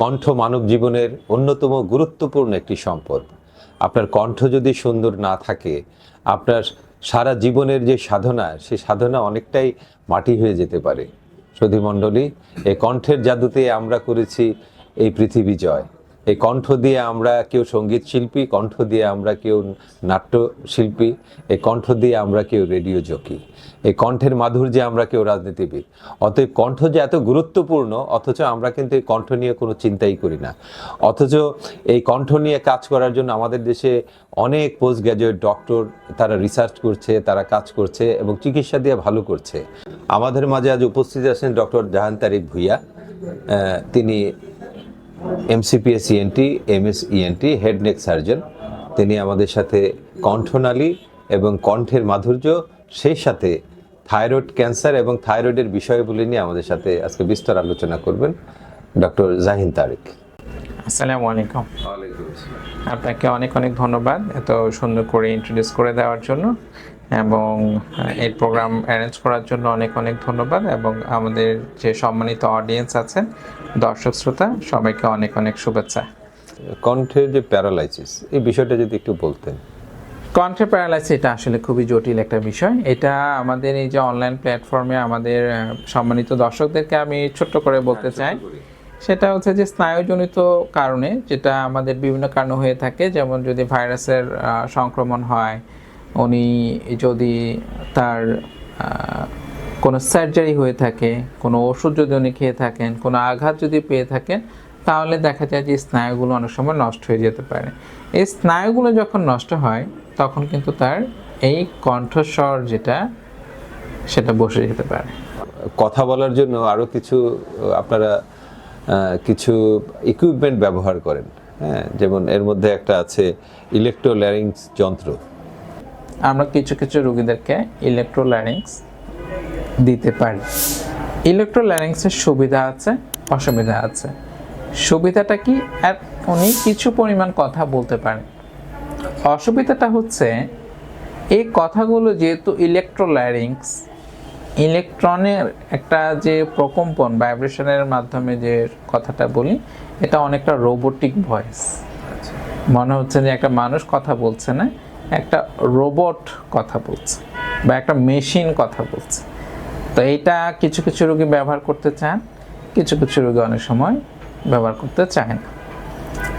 কণ্ঠ মানব জীবনের অন্যতম গুরুত্বপূর্ণ একটি সম্পদ। আপনার কণ্ঠ যদি সুন্দর না থাকে, আপনার সারা জীবনের যে সাধনা, সে সাধনা অনেকটাই মাটি হয়ে যেতে পারে। সুধীমণ্ডলী, এই কণ্ঠের জাদুতে আমরা করেছি এই পৃথিবী জয়। এই কণ্ঠ দিয়ে আমরা কেউ সংগীত শিল্পী, কণ্ঠ দিয়ে আমরা কেউ নাট্য শিল্পী, এই কণ্ঠ দিয়ে আমরা কেউ রেডিও জকি, এই কণ্ঠের মাধুর্যে আমরা কেউ রাজনীতিবিদ। অতএব কণ্ঠ যে এত গুরুত্বপূর্ণ, অথচ আমরা কিন্তু এই কণ্ঠ নিয়ে কোনো চিন্তাই করি না। অথচ এই কণ্ঠ নিয়ে কাজ করার জন্য আমাদের দেশে অনেক পোস্ট গ্র্যাজুয়েট ডক্টর তারা রিসার্চ করছে, তারা কাজ করছে এবং চিকিৎসা দিয়ে ভালো করছে। আমাদের মাঝে আজ উপস্থিত আছেন ডক্টর জাহান তারিক ভুইয়া তিনি MCPS ENT MS ENT head neck surgeon তিনি আমাদের সাথে কণ্ঠনালী এবং কণ্ঠের মাধুর্য সেই সাথে থাইরয়েড ক্যান্সার এবং থাইরয়েডের বিষয়গুলি নিয়ে আমাদের সাথে আজকে বিস্তর আলোচনা করবেন ডক্টর জাহিন তারিক। আসসালামু আলাইকুম। আপনাকে অনেক অনেক ধন্যবাদ এত সুন্দর করে ইন্ট্রোডিউস করে দেওয়ার জন্য এবং এই প্রোগ্রাম অ্যারেঞ্জ করার জন্য অনেক অনেক ধন্যবাদ এবং আমাদের যে সম্মানিত অডিয়েন্স আছেন দর্শক শ্রোতা সবাইকে অনেক অনেক শুভেচ্ছা। কণ্ঠের যে প্যারালাইসিস এই বিষয়টা যদি একটু বলতেন। কন্ট্রে প্যারালাইসিস এটা আসলে খুবই জটিল একটা বিষয়। এটা আমাদের এই যে অনলাইন প্ল্যাটফর্মে আমাদের সম্মানিত দর্শকদেরকে আমি ছোট্ট করে বলতে চাই। সেটা হচ্ছে যে স্নায়ুজনিত কারণে যেটা আমাদের বিভিন্ন কারণে হয়ে থাকে, যেমন যদি ভাইরাসের সংক্রমণ হয়, উনি যদি তার কোনো সার্জারি হয়ে থাকে, কোনো ওষুধ যদি উনি খেয়ে থাকেন, কোনো আঘাত যদি পেয়ে থাকেন, তাহলে দেখা যায় যে স্নায়ুগুলো অনেক সময় নষ্ট হয়ে যেতে পারে। এই স্নায়ুগুলো যখন নষ্ট হয়, তখন কিন্তু তার এই কণ্ঠস্বর যেটা, সেটা বসে যেতে পারে। কথা বলার জন্য আরও কিছু, আপনারা কিছু ইকুইপমেন্ট ব্যবহার করেন। হ্যাঁ যেমন এর মধ্যে একটা আছে ইলেকট্রোল্যারিংস যন্ত্র। আমরা কিছু কিছু রোগীদেরকে ইলেকট্রোল্যারিংস দিতে পারি। ইলেকট্রোল্যারিংসের সুবিধা আছে, অসুবিধা আছে? সুবিধাটা কি? উনি কিছু পরিমাণ কথা বলতে পারেন। অসুবিধাটা হচ্ছে, এই কথাগুলো যেহেতু ইলেকট্রোল্যারিংস ইলেকট্রনের একটা যে প্রকম্পন ভাইব্রেশনের মাধ্যমে যে কথাটা বলি এটা অনেকটা রোবোটিক ভয়েস। মনে হচ্ছে যে একটা মানুষ কথা বলছে না একটা রোবট কথা বলছে বা একটা মেশিন কথা বলছে। তো এইটা কিছু কিছু রোগী ব্যবহার করতে চান কিছু কিছু রোগী অনেক সময় ব্যবহার করতে চায় না।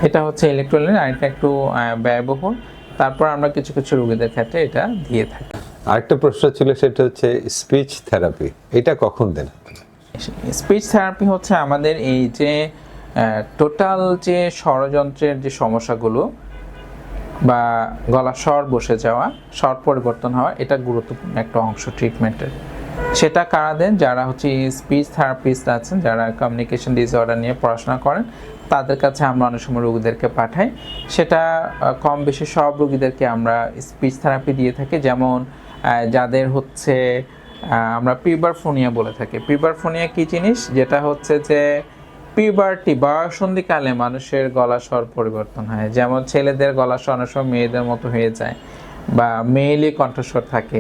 এটা হচ্ছে ইলেকট্রনিক আর এটা একটু ব্যয়বহুল। তারপর আমরা কিছু কিছু রোগীদের ক্ষেত্রে এটা দিয়ে থাকি। আরেকটা প্রশ্ন ছিল, সেটা হচ্ছে স্পিচ থেরাপি এটা কখন দেন স্পিচ থেরাপি হচ্ছে আমাদের এই যে টোটাল যে ষড়যন্ত্রের যে সমস্যাগুলো বা গলা স্বর বসে যাওয়া, স্বর পরিবর্তন হওয়া, এটা গুরুত্বপূর্ণ একটা অংশ ট্রিটমেন্টের সেটা কারা দেন? যারা হচ্ছে স্পিচ থেরাপিস্ট আছেন, যারা কমিউনিকেশন ডিসঅর্ডার নিয়ে পড়াশোনা করেন, তাদের কাছে আমরা অনেক সময় রোগীদেরকে পাঠাই। সেটা কম বেশি সব রোগীদেরকে আমরা স্পিচ থেরাপি দিয়ে থাকি। যেমন যাদের হচ্ছে আমরা পিবারফোনিয়া বলে থাকি। পিবারফোনিয়া কি জিনিস? যেটা হচ্ছে যে পিবার্টি বয়সন্ধিকালে মানুষের গলা স্বর পরিবর্তন হয়। যেমন ছেলেদের গলা স্বর অনেক মেয়েদের মতো হয়ে যায় বা মেয়েলি কণ্ঠস্বর থাকে,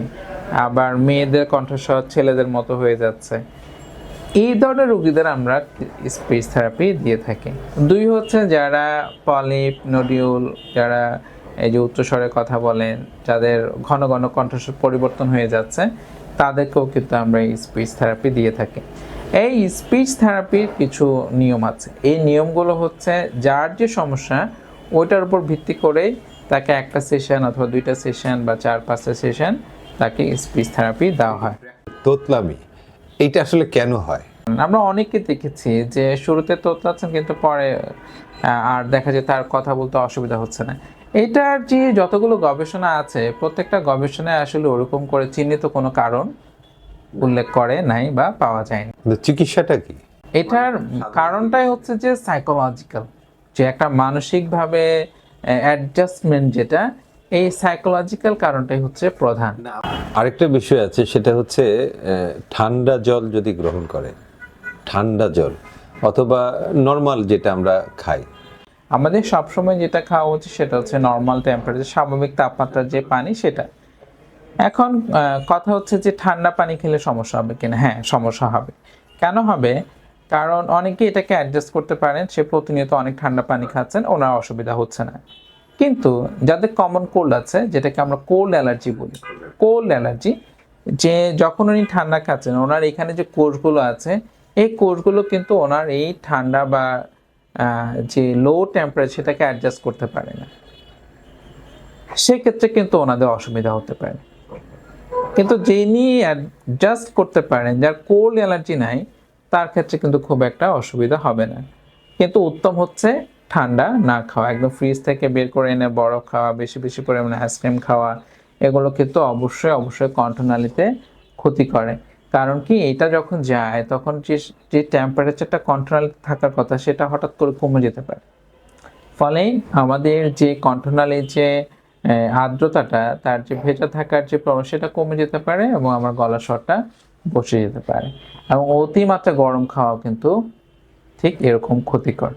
আবার মেয়েদের কণ্ঠস্বর ছেলেদের মতো হয়ে যাচ্ছে। এই ধরনের রোগীদের আমরা স্পিচ থেরাপি দিয়ে থাকি। দুই হচ্ছে যারা পলিপ, নডিউল, যারা এই যে উচ্চস্বরে কথা বলেন যাদের ঘন ঘন কণ্ঠস্বর পরিবর্তন হয়ে যাচ্ছে তাদেরকেও কিন্তু আমরা এই স্পিচ থেরাপি দিয়ে থাকি। এই স্পিচ থেরাপির কিছু নিয়ম আছে। এই নিয়মগুলো হচ্ছে যার যে সমস্যা ওইটার উপর ভিত্তি করেই তাকে একটা সেশন অথবা দুইটা সেশন বা চার পাঁচটা সেশন তাকে স্পিচ থেরাপি দেওয়া হয়। তোতলামি এইটা আসলে কেন হয়? আমরা অনেককে দেখেছি যে শুরুতে তোতলাচ্ছেন কিন্তু পরে আর দেখা যায় তার কথা বলতে অসুবিধা হচ্ছে না। এটার যে যতগুলো গবেষণা আছে প্রত্যেকটা গবেষণায় আসলে ওরকম করে চিহ্নিত কোনো কারণ উল্লেখ করে নাই বা পাওয়া যায়নি। কিন্তু চিকিৎসাটা কি? এটার কারণটাই হচ্ছে যে সাইকোলজিক্যাল যে একটা মানসিকভাবে অ্যাডজাস্টমেন্ট যেটা এই সাইকোলজিক্যাল কারণটাই হচ্ছে প্রধান। আরেকটা বিষয় আছে সেটা হচ্ছে ঠান্ডা জল যদি গ্রহণ করে ঠান্ডা জল অথবা নর্মাল যেটা আমরা খাই আমাদের সবসময় যেটা খাওয়া উচিত সেটা হচ্ছে নর্মাল টেম্পারেচার স্বাভাবিক তাপমাত্রার যে পানি সেটা। এখন কথা হচ্ছে যে ঠান্ডা পানি খেলে সমস্যা হবে কিনা? হ্যাঁ সমস্যা হবে। কেন হবে? কারণ অনেকে এটাকে অ্যাডজাস্ট করতে পারেন, সে প্রতিনিয়ত অনেক ঠান্ডা পানি খাচ্ছেন, ওনার অসুবিধা হচ্ছে না। কিন্তু যাদের কমন কোল্ড আছে, যেটাকে আমরা কোল্ড অ্যালার্জি বলি কোল্ড অ্যালার্জি যে যখন উনি ঠান্ডা খাচ্ছেন, ওনার এখানে যে কোষগুলো আছে, এই কোষগুলো কিন্তু ওনার এই ঠান্ডা বা যে লো টেম্পারেচার সেটাকে অ্যাডজাস্ট করতে পারে না। সেক্ষেত্রে কিন্তু ওনাদের অসুবিধা হতে পারে। কিন্তু যিনি অ্যাডজাস্ট করতে পারেন, যার কোল্ড অ্যালার্জি নাই, তার ক্ষেত্রে কিন্তু খুব একটা অসুবিধা হবে না। কিন্তু উত্তম হচ্ছে ঠান্ডা না খাওয়া। একদম ফ্রিজ থেকে বের করে এনে বরফ খাওয়া, বেশি বেশি পরিমাণে আইসক্রিম খাওয়া, এগুলো কিন্তু অবশ্যই অবশ্যই কণ্ঠনালীতে ক্ষতি করে। কারণ কি, এটা যখন যায়, তখন যে যে টেম্পারেচারটা কন্ট্রোনালিতে থাকার কথা, সেটা হঠাৎ করে কমে যেতে পারে। ফলে আমাদের যে কণ্ঠনালীর যে আর্দ্রতাটা, তার যে ভেজা থাকার যে প্রবণ সেটা কমে যেতে পারে এবং আমার গলা স্বরটা বসে যেতে পারে। এবং অতিমাত্রা গরম খাওয়া কিন্তু ঠিক এরকম ক্ষতিকর।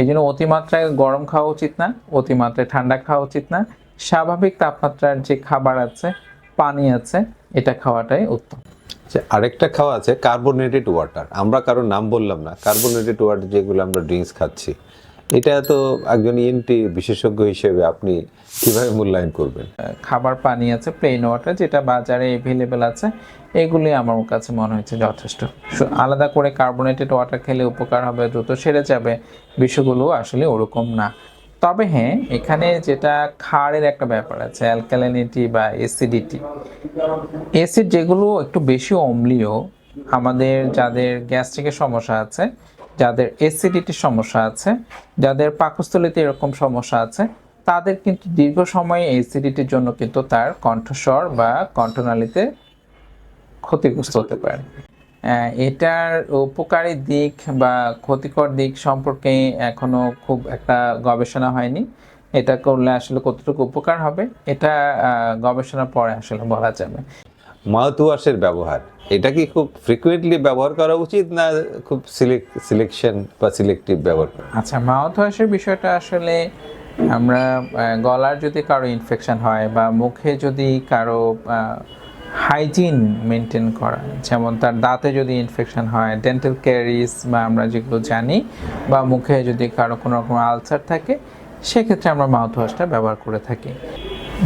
এই জন্য অতিমাত্রায় গরম খাওয়া উচিত না, অতিমাত্রায় ঠান্ডা খাওয়া উচিত না। স্বাভাবিক তাপমাত্রার যে খাবার আছে, পানি আছে, এটা খাওয়াটাই উত্তম। আরেকটা খাওয়া আছে কার্বোনেটেড ওয়াটার আমরা কারও নাম বললাম না। কার্বোনেটেড ওয়াটার যেগুলো আমরা ড্রিঙ্কস খাচ্ছি। এটা তো একজন ইএনটি বিশেষজ্ঞ হিসেবে আপনি কীভাবে মূল্যায়ন করবেন? খাবার পানি আছে প্লেন ওয়াটার যেটা বাজারে এভেলেবেল আছে এগুলি আমার কাছে মনে হচ্ছে যথেষ্ট। আলাদা করে কার্বোনেটেড ওয়াটার খেলে উপকার হবে, দ্রুত সেরে যাবে, বিষয়গুলো আসলে ওরকম না। তবে হ্যাঁ এখানে যেটা ক্ষারের একটা ব্যাপার আছে অ্যালকালিনিটি বা অ্যাসিডিটি। অ্যাসিড যেগুলো একটু বেশি অম্লীয়, আমাদের যাদের গ্যাস্ট্রিকের সমস্যা আছে, যাদের অ্যাসিডিটির সমস্যা আছে, যাদের পাকস্থলিতে এরকম সমস্যা আছে, তাদের কিন্তু দীর্ঘ সময়ে অ্যাসিডিটির জন্য কিন্তু তার কণ্ঠস্বর বা কণ্ঠনালীতে ক্ষতিগ্রস্ত হতে পারে। এটার উপকারী দিক বা ক্ষতিকর দিক সম্পর্কে এখনও খুব একটা গবেষণা হয়নি। এটা করলে আসলে কতটুকু উপকার হবে এটা আহ, গবেষণার পরে আসলে বলা যাবে। মাউথওয়াশের ব্যবহার এটা কি খুব ফ্রিকুয়েন্টলি ব্যবহার করা উচিত না খুব সিলেক্ট সিলেকশন বা সিলেক্টিভ ব্যবহার করা? আচ্ছা মাউথওয়াশের বিষয়টা আসলে আমরা গলার যদি কারও ইনফেকশন হয় বা মুখে যদি কারও হাইজিন মেনটেন করা। যেমন তার দাঁতে যদি ইনফেকশন হয় ডেন্টাল ক্যারিস বা আমরা যেগুলো জানি, বা মুখে যদি কারও কোনো রকম আলসার থাকে, সেক্ষেত্রে আমরা মাউথ ওয়াশটা ব্যবহার করে থাকি।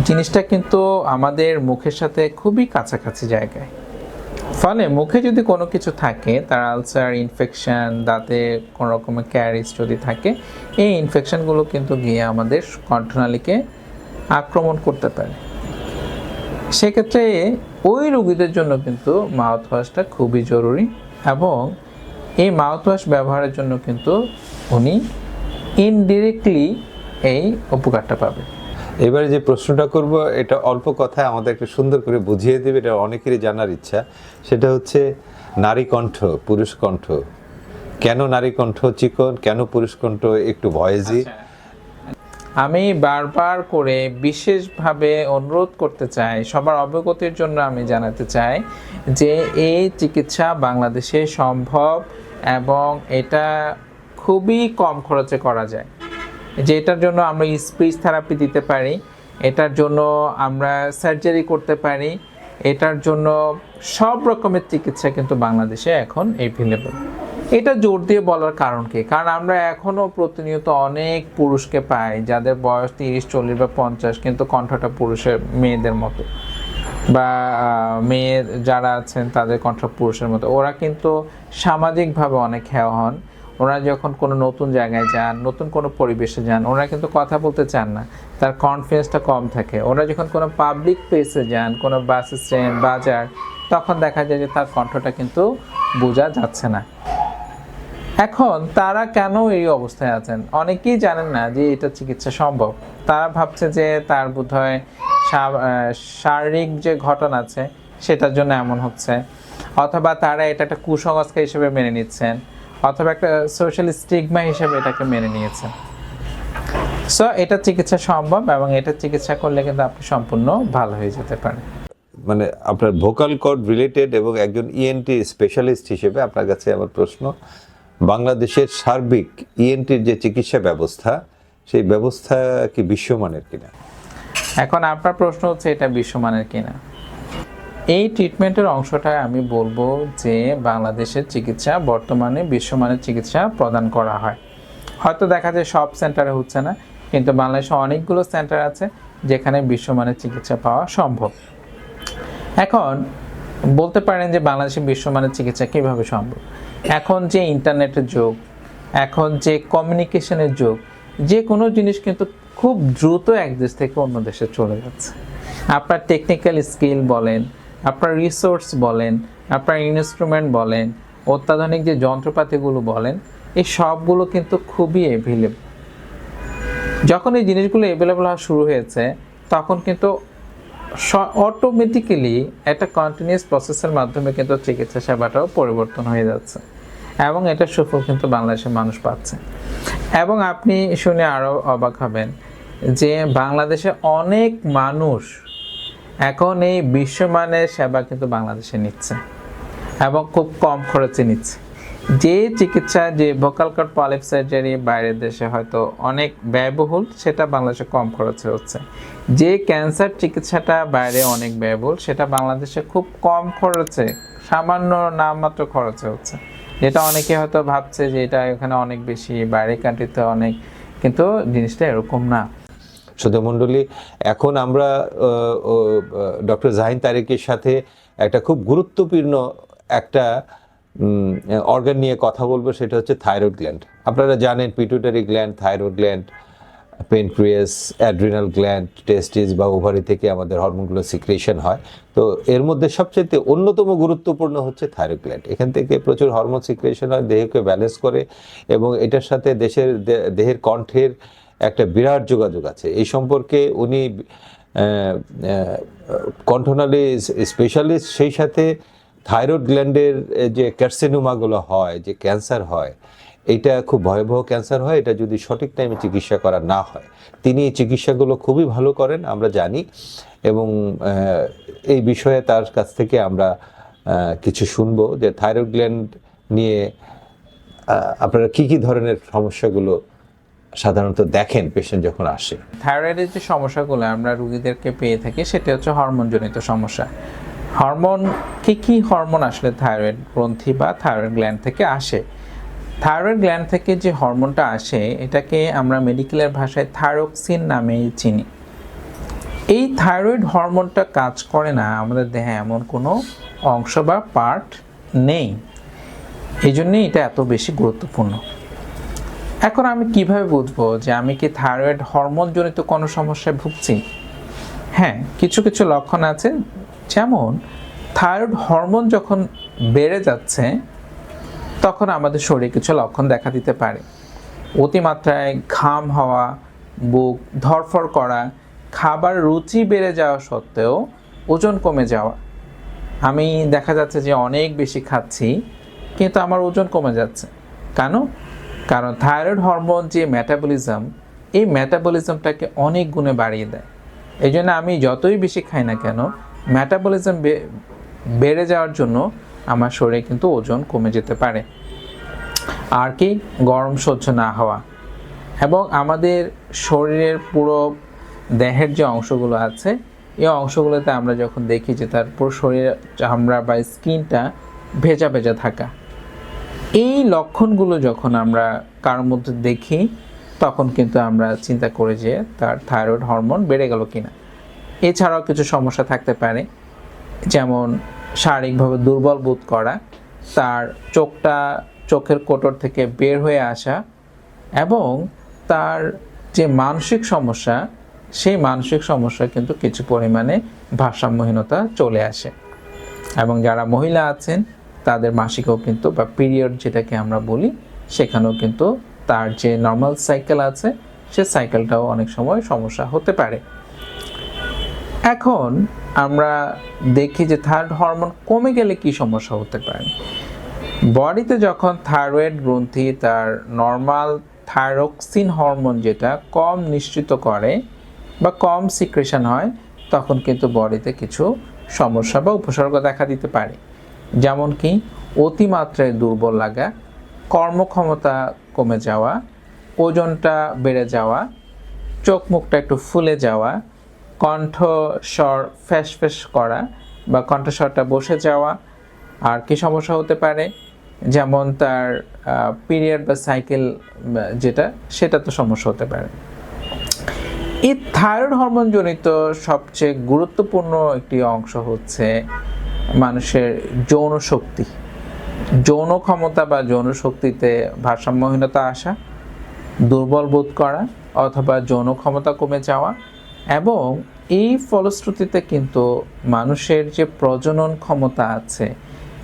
জিনিসটা কিন্তু আমাদের মুখের সাথে খুবই কাছাকাছি জায়গায়। ফলে মুখে যদি কোনো কিছু থাকে, তার আলসার ইনফেকশন দাঁতে কোনো রকমের ক্যারিস যদি থাকে, এই ইনফেকশনগুলো কিন্তু গিয়ে আমাদের কণ্ঠনালীকে আক্রমণ করতে পারে। সেক্ষেত্রে ওই রোগীদের জন্য কিন্তু মাউথ ওয়াশটা খুবই জরুরি এবং এই মাউথ ওয়াশ ব্যবহারের জন্য কিন্তু উনি ইনডিরেক্টলি এই উপকারটা পাবে এবারে যে প্রশ্নটা করব এটা অল্প কথায় আমাদের একটু সুন্দর করে বুঝিয়ে দেবে এটা অনেকেরই জানার ইচ্ছা। সেটা হচ্ছে নারী কণ্ঠ পুরুষ কণ্ঠ। কেন নারী কণ্ঠ চিকন কেন পুরুষ কণ্ঠ একটু ভয়েজি আমি বারবার করে বিশেষভাবে অনুরোধ করতে চাই, সবার অবগতির জন্য আমি জানাতে চাই যে এই চিকিৎসা বাংলাদেশে সম্ভব এবং এটা খুবই কম খরচে করা যায়। যে এটার জন্য আমরা স্পিচ থেরাপি দিতে পারি, এটার জন্য আমরা সার্জারি করতে পারি, এটার জন্য সব রকমের চিকিৎসা কিন্তু বাংলাদেশে এখন এভেলেবল। এটা জোর দিয়ে বলার কারণ কি? কারণ আমরা এখনও প্রতিনিয়ত অনেক পুরুষকে পাই যাদের বয়স তিরিশ, চল্লিশ বা পঞ্চাশ, কিন্তু কণ্ঠটা পুরুষের, মেয়েদের মতো। বা মেয়ে যারা আছেন তাদের কণ্ঠ পুরুষের মতো। ওরা কিন্তু সামাজিকভাবে অনেক হেয় হন। ওরা যখন কোনো নতুন জায়গায় যান, নতুন কোনো পরিবেশে যান, ওরা কিন্তু কথা বলতে চান না। তার কনফিডেন্সটা কম থাকে। ওরা যখন কোনো পাবলিক প্লেসে যান, কোনো বাস স্ট্যান্ড বাজার, তখন দেখা যায় যে তার কণ্ঠটা কিন্তু বোঝা যাচ্ছে না। এখন তারা কেন এই অবস্থায় আছেন? অনেকেই জানেন না যে এটা চিকিৎসা সম্ভব। তারা ভাবছে যে তার বোধহয় শা- আহ, শারীরিক যে ঘটনা আছে সেটার জন্য এমন হচ্ছে। অথবা তারা এটা একটা কুসংস্কার হিসেবে মেনে নিচ্ছেন অথবা একটা সোশ্যাল স্টিগমা হিসেবে এটাকে মেনে নিয়েছেন। সো এটা চিকিৎসা সম্ভব এবং এটা চিকিৎসা করলে কিন্তু আপনি সম্পূর্ণ ভালো হয়ে যেতে পারেন। মানে আপনার ভোকাল কর্ড রিলেটেড এবং একজন E ইএনটি স্পেশালিস্ট হিসেবে আপনার কাছে আমার প্রশ্ন বাংলাদেশের সার্বিক ইএনটির যে চিকিৎসা ব্যবস্থা, সেই ব্যবস্থা কি বিশ্বমানের কিনা? এখন আপনার প্রশ্ন হচ্ছে, এটা বিশ্বমানের কিনা? এই ট্রিটমেন্টের অংশটায় আমি বলব যে, বাংলাদেশের চিকিৎসা বর্তমানে বিশ্বমানের চিকিৎসা প্রদান করা হয়। হয়তো দেখা যায় সব সেন্টারে হচ্ছে না, কিন্তু বাংলাদেশে অনেকগুলো সেন্টার আছে যেখানে বিশ্বমানের চিকিৎসা পাওয়া সম্ভব। এখন, বলতে পারেন যে বাংলাদেশে বিশ্বমানের চিকিৎসা কীভাবে সম্ভব? এখন যে ইন্টারনেটের যুগ, এখন যে কমিউনিকেশনের যুগ, যে কোনো জিনিস কিন্তু খুব দ্রুত এক দেশ থেকে অন্য দেশে চলে যাচ্ছে। আপনার টেকনিক্যাল স্কিল বলেন, আপনার রিসোর্স বলেন, আপনার ইনস্ট্রুমেন্ট বলেন, অত্যাধুনিক যে যন্ত্রপাতিগুলো বলেন, এই সবগুলো কিন্তু খুবই এভেলেবল যখন এই জিনিসগুলো অ্যাভেলেবল হওয়া শুরু হয়েছে, তখন কিন্তু অটোমেটিক্যালি একটা কন্টিনিউস প্রসেসের মাধ্যমে কিন্তু চিকিৎসা সেবাটাও পরিবর্তন হয়ে যাচ্ছে। এবং এটা সুফল কিন্তু বাংলাদেশের মানুষ পাচ্ছে। এবং আপনি শুনে আরও অবাক হবেন যে বাংলাদেশে অনেক মানুষ এখন এই বিশ্বমানের সেবা কিন্তু বাংলাদেশে নিচ্ছে এবং খুব কম খরচে নিচ্ছে। যে চিকিৎসা, যে ভোকাল কর্ড পলিপ সার্জারি বাইরের দেশে হয়তো অনেক ব্যয়বহুল, সেটা বাংলাদেশে কম খরচে হচ্ছে। যে ক্যান্সার চিকিৎসাটা বাইরে অনেক ব্যয়বহুল, সেটা বাংলাদেশে খুব কম খরচে, সামান্য নামমাত্র খরচে হচ্ছে। যেটা অনেকে হয়তো ভাবছে যে এটা এখানে অনেক বেশি বাইরে কান্ট্রিতে অনেক, কিন্তু জিনিসটা এরকম না। সুধা মণ্ডলী, এখন আমরা ডক্টর জাহিন তারেকের সাথে একটা খুব গুরুত্বপূর্ণ একটা অর্গান নিয়ে কথা বলব, সেটা হচ্ছে থাইরয়েড গ্ল্যান্ড আপনারা জানেন pituitary gland thyroid gland pancreas adrenal gland testis বা ওভারি থেকে আমাদের হরমোনগুলো সিক্রেশন হয়। তো এর মধ্যে সবচেয়ে অন্যতম গুরুত্বপূর্ণ হচ্ছে থাইরয়েড গ্ল্যান্ড এখান থেকে প্রচুর হরমোন সিক্রেশন হয়, দেহকে ব্যালেন্স করে এবং এটার সাথে দেশের দেহের কণ্ঠের একটা বিরাট যোগাযোগ আছে। এই সম্পর্কে উনি কণ্ঠনালী স্পেশালিস্ট সেই সাথে থাইরয়েড গ্ল্যান্ডের যে ক্যারসিনোমাগুলো হয়, যে ক্যান্সার হয়, এটা খুব ভয়াবহ ক্যান্সার হয়, এটা যদি সঠিক টাইমে চিকিৎসা করা না হয়। তিনি এই চিকিৎসাগুলো খুবই ভালো করেন, আমরা জানি, এবং এই বিষয়ে তার কাছ থেকে আমরা কিছু শুনব যে থাইরয়েড গ্ল্যান্ড নিয়ে আপনারা কি কি ধরনের সমস্যাগুলো সাধারণত দেখেন পেশেন্ট যখন আসে? থাইরয়েডের যে সমস্যাগুলো আমরা রুগীদেরকে পেয়ে থাকি, সেটা হচ্ছে হরমোনজনিত সমস্যা। হরমোন, কি কি হরমোন আসলে থাইরয়েড গ্রন্থি বা থাইরয়েড গ্ল্যান্ড থেকে আসে? থাইরয়েড গ্ল্যান্ড থেকে যে হরমোনটা আসে, এটাকে আমরা মেডিকেলের ভাষায় থাইরক্সিন নামে চিনি। এই থাইরয়েড হরমোনটা কাজ করে না, আমাদের দেহে এমন কোনো অংশ বা পার্ট নেই। এই জন্যই এটা এত বেশি গুরুত্বপূর্ণ। এখন আমি কীভাবে বুঝব যে আমি কি থাইরয়েড হরমোন জনিত কোনো সমস্যায় ভুগছি? হ্যাঁ কিছু কিছু লক্ষণ আছে যেমন থাইরয়েড হরমোন যখন বেড়ে যাচ্ছে, তখন আমাদের শরীরে কিছু লক্ষণ দেখা দিতে পারে। অতিমাত্রায় ঘাম হওয়া, বুক ধরফর করা, খাবার রুচি বেড়ে যাওয়া সত্ত্বেও ওজন কমে যাওয়া। আমি দেখা যাচ্ছে যে অনেক বেশি খাচ্ছি, কিন্তু আমার ওজন কমে যাচ্ছে। কেন? কারণ থাইরয়েড হরমোন যে মেটাবলিজম এই মেটাবলিজমটাকে অনেক গুণে বাড়িয়ে দেয়। এই জন্য আমি যতই বেশি খাই না কেন মেটাবলিজম বেড়ে যাওয়ার জন্য আমার শরীরে কিন্তু ওজন কমে যেতে পারে। আর কি? গরম সহ্য না হওয়া। এবং আমাদের শরীরের পুরো দেহের যে অংশগুলো আছে, এই অংশগুলোতে আমরা যখন দেখি যে তার পুরো শরীরের চামড়া বা স্কিনটা ভেজা ভেজা থাকা। এই লক্ষণগুলো যখন আমরা কারোর মধ্যে দেখি, তখন কিন্তু আমরা চিন্তা করি যে তার থাইরয়েড হরমোন বেড়ে গেল কিনা। এছাড়াও কিছু সমস্যা থাকতে পারে, যেমন শারীরিকভাবে দুর্বল বোধ করা, তার চোখটা, চোখের কোটর থেকে বের হয়ে আসা এবং তার যে মানসিক সমস্যা, সেই মানসিক সমস্যা কিন্তু কিছু পরিমাণে ভারসাম্যহীনতা চলে আসে। এবং যারা মহিলা আছেন, তাদের মাসিকও কিন্তু বা পিরিয়ড যেটাকে আমরা বলি, সেখানেও কিন্তু তার যে নর্মাল সাইকেল আছে, সে সাইকেলটাও অনেক সময় সমস্যা হতে পারে। এখন আমরা দেখি যে থাইরয়েড হরমোন কমে গেলে কি সমস্যা হতে পারে। বডিতে যখন থাইরয়েড গ্রন্থি, তার নর্মাল থাইরক্সিন হরমোন যেটা কম নিশ্চিত করে বা কম সিক্রেশন হয়, তখন কিন্তু বডিতে কিছু সমস্যা বা উপসর্গ দেখা দিতে পারে। যেমন কি, অতিমাত্রায় দুর্বল লাগা, কর্মক্ষমতা কমে যাওয়া, ওজনটা বেড়ে যাওয়া, চোখ মুখটা একটু ফুলে যাওয়া কণ্ঠ স্বর ফ্যাস ফ্যাস করা বা কণ্ঠস্বরটা বসে যাওয়া। আর কি সমস্যা হতে পারে? যেমন তার পিরিয়ড বা সাইকেল যেটা, সেটা তো সমস্যা হতে পারে। এই থাইরয়েড হরমোন জনিত সবচেয়ে গুরুত্বপূর্ণ একটি অংশ হচ্ছে মানুষের যৌন শক্তি। যৌন ক্ষমতা বা যৌন শক্তিতে ভারসাম্যহীনতা আসা, দুর্বল বোধ করা, অথবা যৌন ক্ষমতা কমে যাওয়া এবং এই ফলশ্রুতিতে কিন্তু মানুষের যে প্রজনন ক্ষমতা আছে,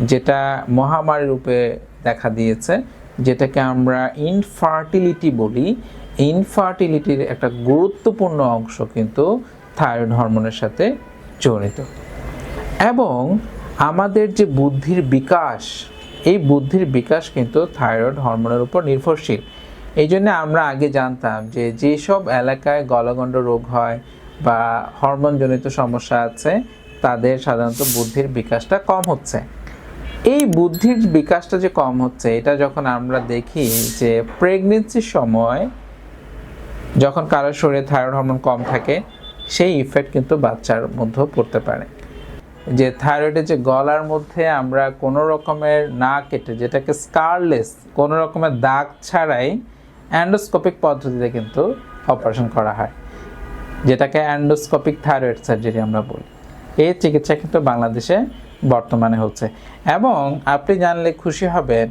যেটা মহামারী রূপে দেখা দিয়েছে, যেটাকে আমরা ইনফার্টিলিটি বলি ইনফার্টিলিটির একটা গুরুত্বপূর্ণ অংশ কিন্তু থাইরয়েড হরমোনের সাথে জড়িত। এবং আমাদের যে বুদ্ধির বিকাশ, এই বুদ্ধির বিকাশ কিন্তু থাইরয়েড হরমোনের উপর নির্ভরশীল। এই জন্য আমরা আগে জানতাম যে যেসব এলাকায় গলগণ্ড রোগ হয় বা হরমোনজনিত সমস্যা আছে, তাদের সাধারণত বুদ্ধির বিকাশটা কম হচ্ছে। এই বুদ্ধির বিকাশটা যে কম হচ্ছে, এটা যখন আমরা দেখি যে প্রেগনেন্সির সময় যখন কারও শরীরে থাইরয়েড হরমোন কম থাকে, সেই ইফেক্ট কিন্তু বাচ্চার মধ্যেও পড়তে পারে। যে থাইরয়েডের যে গলার মধ্যে আমরা কোনো রকমের না কেটে, যেটাকে স্কারলেস কোনো রকমের দাগ ছাড়াই অ্যান্ডোস্কোপিক পদ্ধতিতে কিন্তু অপারেশন করা হয়, যেটাকে অ্যান্ডোস্কোপিক থাইরয়েড সার্জারি আমরা বলি। এই চিকিৎসা কিন্তু বাংলাদেশে বর্তমানে হচ্ছে। এবং আপনি জানলে খুশি হবেন,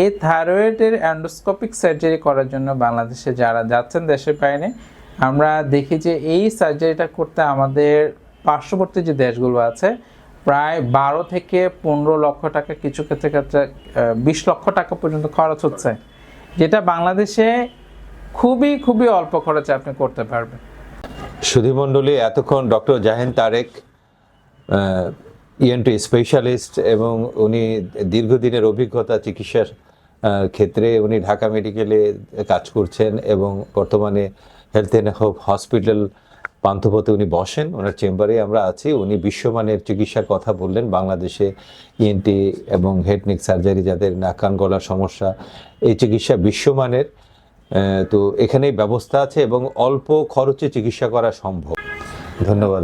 এই থাইরয়েডের অ্যান্ডোস্কোপিক সার্জারি করার জন্য বাংলাদেশে যারা যাচ্ছেন, দেশের বাইরে, আমরা দেখি যে এই সার্জারিটা করতে আমাদের পার্শ্ববর্তী যে দেশগুলো আছে, প্রায় বারো থেকে পনেরো লক্ষ টাকা, কিছু ক্ষেত্রে ক্ষেত্রে বিশ লক্ষ টাকা পর্যন্ত খরচ হচ্ছে। যেটা বাংলাদেশে খুবই খুবই অল্প খরচে আপনি করতে পারবেন। সুধীমণ্ডলী এতক্ষণ doctor Jahen Tarek ENT specialist এবং উনি দীর্ঘদিনের অভিজ্ঞতা চিকিৎসার ক্ষেত্রে উনি ঢাকা মেডিকেলে কাজ করছেন এবং বর্তমানে হেলথ অ্যান্ড হোপ হসপিটাল পান্থপথে উনি বসেন, ওনার চেম্বারে আমরা আছি। উনি বিশ্বমানের চিকিৎসার কথা বললেন। বাংলাদেশে ইএনটি এবং হেডনিক সার্জারি যাদের নাক, কান, গলার সমস্যা, এই চিকিৎসা বিশ্বমানের। তো এখানেই ব্যবস্থা আছে এবং অল্প খরচে চিকিৎসা করা সম্ভব। ধন্যবাদ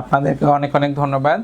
আপনাদেরকে অনেক অনেক ধন্যবাদ।